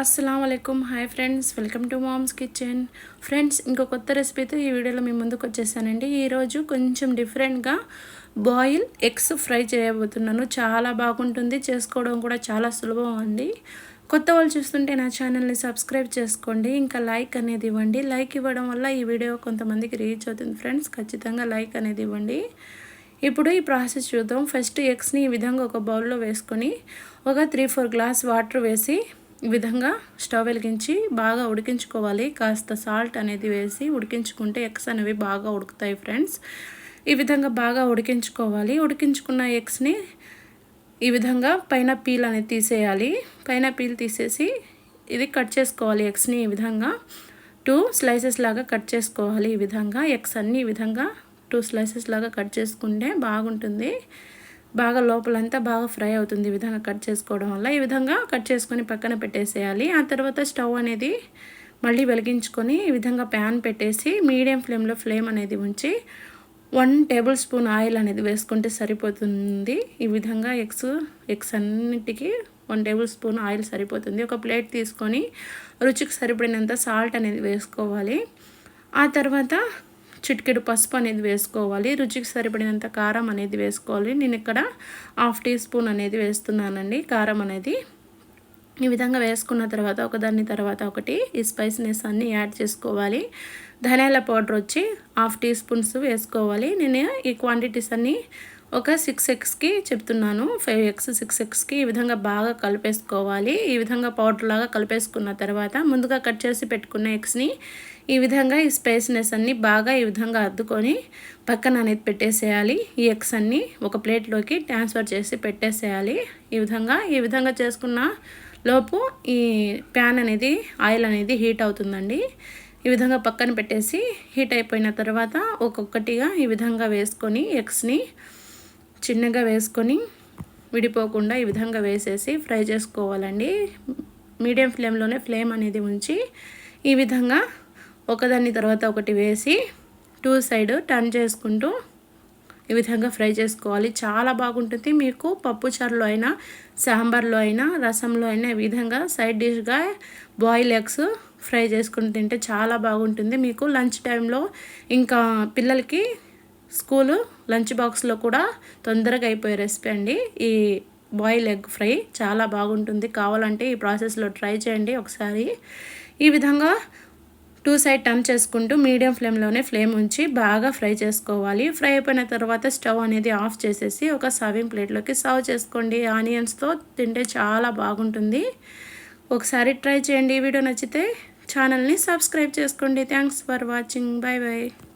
అస్సలం అయికం hi friends welcome to mom's kitchen. Friends ఇంకో కొత్త రెసిపీతో ఈ వీడియోలో మీ ముందుకు వచ్చేసానండి. ఈరోజు కొంచెం డిఫరెంట్గా బాయిల్ ఎగ్స్ ఫ్రై చేయబోతున్నాను. చాలా బాగుంటుంది చేసుకోవడం కూడా చాలా సులభం అండి. కొత్త వాళ్ళు చూస్తుంటే నా ఛానల్ని సబ్స్క్రైబ్ చేసుకోండి. ఇంకా లైక్ అనేది ఇవ్వండి. లైక్ ఇవ్వడం వల్ల ఈ వీడియో కొంతమందికి రీచ్ అవుతుంది ఫ్రెండ్స్. ఖచ్చితంగా లైక్ అనేది ఇవ్వండి. ఇప్పుడు ఈ ప్రాసెస్ చూద్దాం. ఫస్ట్ ఎగ్స్ని ఈ విధంగా ఒక బౌల్లో వేసుకొని ఒక త్రీ ఫోర్ గ్లాస్ వాటర్ వేసి ఈ విధంగా స్టవ్ వెలిగించి బాగా ఉడికించుకోవాలి. కాస్త సాల్ట్ అనేది వేసి ఉడికించుకుంటే ఎగ్స్ అనేవి బాగా ఉడుకుతాయి ఫ్రెండ్స్. ఈ విధంగా బాగా ఉడికించుకోవాలి. ఉడికించుకున్న ఎగ్స్ని ఈ విధంగా పైన పీల్ అనేది తీసేయాలి. పైన పీల్ తీసేసి ఇది కట్ చేసుకోవాలి ఎగ్స్ని ఈ విధంగా. టూ స్లైసెస్ లాగా కట్ చేసుకోవాలి ఈ విధంగా. ఎగ్స్ అన్నీ ఈ విధంగా టూ స్లైసెస్ లాగా కట్ చేసుకుంటే బాగుంటుంది. బాగా లోపలంతా బాగా ఫ్రై అవుతుంది ఈ విధంగా కట్ చేసుకోవడం వల్ల. ఈ విధంగా కట్ చేసుకొని పక్కన పెట్టేసేయాలి. ఆ తర్వాత స్టవ్ అనేది మళ్ళీ వెలిగించుకొని ఈ విధంగా ప్యాన్ పెట్టేసి మీడియం ఫ్లేమ్లో ఫ్లేమ్ అనేది ఉంచి వన్ టేబుల్ స్పూన్ ఆయిల్ అనేది వేసుకుంటే సరిపోతుంది. ఈ విధంగా ఎగ్స్ ఎగ్స్ అన్నిటికీ వన్ టేబుల్ స్పూన్ ఆయిల్ సరిపోతుంది. ఒక ప్లేట్ తీసుకొని రుచికి సరిపడినంత సాల్ట్ అనేది వేసుకోవాలి. ఆ తర్వాత చిటికెడు పసుపు అనేది వేసుకోవాలి. రుచికి సరిపడినంత కారం అనేది వేసుకోవాలి. నేను ఇక్కడ హాఫ్ టీ స్పూన్ అనేది వేస్తున్నానండి. కారం అనేది ఈ విధంగా వేసుకున్న తర్వాత ఒకదాన్ని తర్వాత ఒకటి ఈ స్పైసీనెస్ అన్నీ యాడ్ చేసుకోవాలి. ధనియాల పౌడర్ వచ్చి హాఫ్ టీ స్పూన్స్ వేసుకోవాలి. నేను ఈ క్వాంటిటీస్ అన్నీ ఒక సిక్స్ ఎక్స్కి చెప్తున్నాను. ఫైవ్ ఎగ్స్ సిక్స్ ఎక్స్కి ఈ విధంగా బాగా కలిపేసుకోవాలి. ఈ విధంగా పౌడర్ లాగా కలిపేసుకున్న తర్వాత ముందుగా కట్ చేసి పెట్టుకున్న ఎగ్స్ని ఈ విధంగా ఈ స్పైస్నెస్ అన్నీ బాగా ఈ విధంగా అద్దుకొని పక్కన అనేది పెట్టేసేయాలి. ఈ ఎగ్స్ అన్నీ ఒక ప్లేట్లోకి ట్రాన్స్ఫర్ చేసి పెట్టేసేయాలి. ఈ విధంగా ఈ విధంగా చేసుకున్న లోపు ఈ ప్యాన్ అనేది ఆయిల్ అనేది హీట్ అవుతుందండి. ఈ విధంగా పక్కన పెట్టేసి హీట్ అయిపోయిన తర్వాత ఒక్కొక్కటిగా ఈ విధంగా వేసుకొని ఎగ్స్ని చిన్నగా వేసుకొని విడిపోకుండా ఈ విధంగా వేసేసి ఫ్రై చేసుకోవాలండి. మీడియం ఫ్లేమ్లోనే ఫ్లేమ్ అనేది ఉంచి ఈ విధంగా ఒకదాని తర్వాత ఒకటి వేసి టూ సైడ్ టర్న్ చేసుకుంటూ ఈ విధంగా ఫ్రై చేసుకోవాలి. చాలా బాగుంటుంది. మీకు పప్పు చారులో అయినా సాంబార్లో అయినా రసంలో అయినా ఈ విధంగా సైడ్ డిష్గా బాయిల్ ఎగ్స్ ఫ్రై చేసుకుని తింటే చాలా బాగుంటుంది. మీకు లంచ్ టైంలో ఇంకా పిల్లలకి స్కూలు లంచ్ బాక్స్లో కూడా తొందరగా అయిపోయే రెసిపీ అండి. ఈ బాయిల్ ఎగ్ ఫ్రై చాలా బాగుంటుంది. కావాలంటే ఈ ప్రాసెస్లో ట్రై చేయండి ఒకసారి. ఈ విధంగా టూ సైడ్ టర్న్ చేసుకుంటూ మీడియం ఫ్లేమ్లోనే ఫ్లేమ్ ఉంచి బాగా ఫ్రై చేసుకోవాలి. ఫ్రై అయిపోయిన తర్వాత స్టవ్ అనేది ఆఫ్ చేసేసి ఒక సర్వింగ్ ప్లేట్లోకి సర్వ్ చేసుకోండి. ఆనియన్స్తో తింటే చాలా బాగుంటుంది. ఒకసారి ట్రై చేయండి. ఈ వీడియో నచ్చితే ఛానల్ని సబ్స్క్రైబ్ చేసుకోండి. Thanks for watching. Bye bye